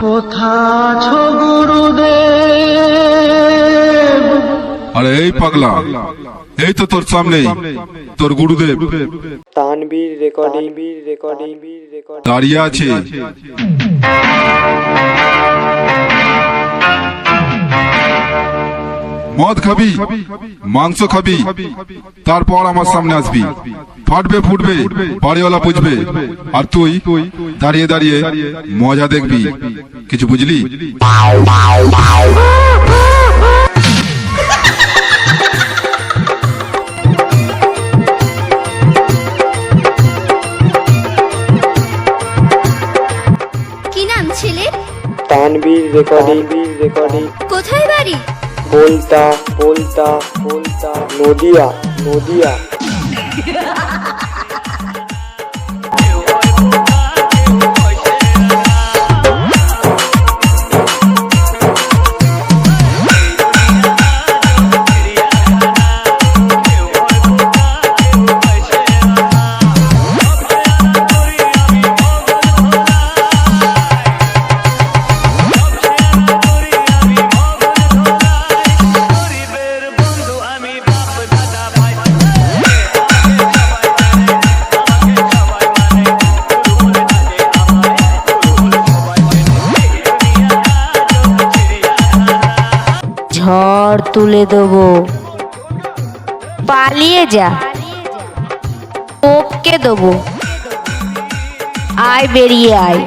কোথাছো গুরুদেব আরে এই পাগলা এই তো তোর সামনেই তোর গুরুদেব। Tanvir recording Bir recording Bir recording দাঁড়িয়ে আছে। মদ খাবি মাংস খাবি তারপর আমার সামনে আসবি। ফাটবে ফুটবে বাড়িওয়ালা বুঝবে। আর তুই দাঁড়িয়ে দাঁড়িয়ে মজা দেখবি। কিছু বুঝলি? কি নাম ছেলের? Tanvir recording Bir recording. কোথায় বাড়ি? বলতা বলতা বলতা নদিয়া নদিয়া ঝড় তুলে দেবো। পালিয়ে যা। ওপকে দেবো। আয় বেরিয়ে আয়।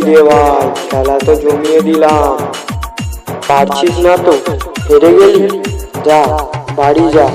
হিজল কিরে ভাই খেলা তো জমিয়ে দিলাম পারছিস না তো হেরে গেলি যা বাড়ি যা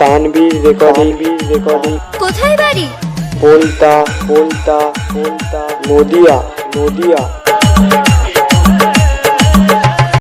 তানবীর রেকর্ডিং বীজ রেকর্ডিং কোথায় বাড়ি? বলতা বলতা বলতা নদিয়া নদিয়া।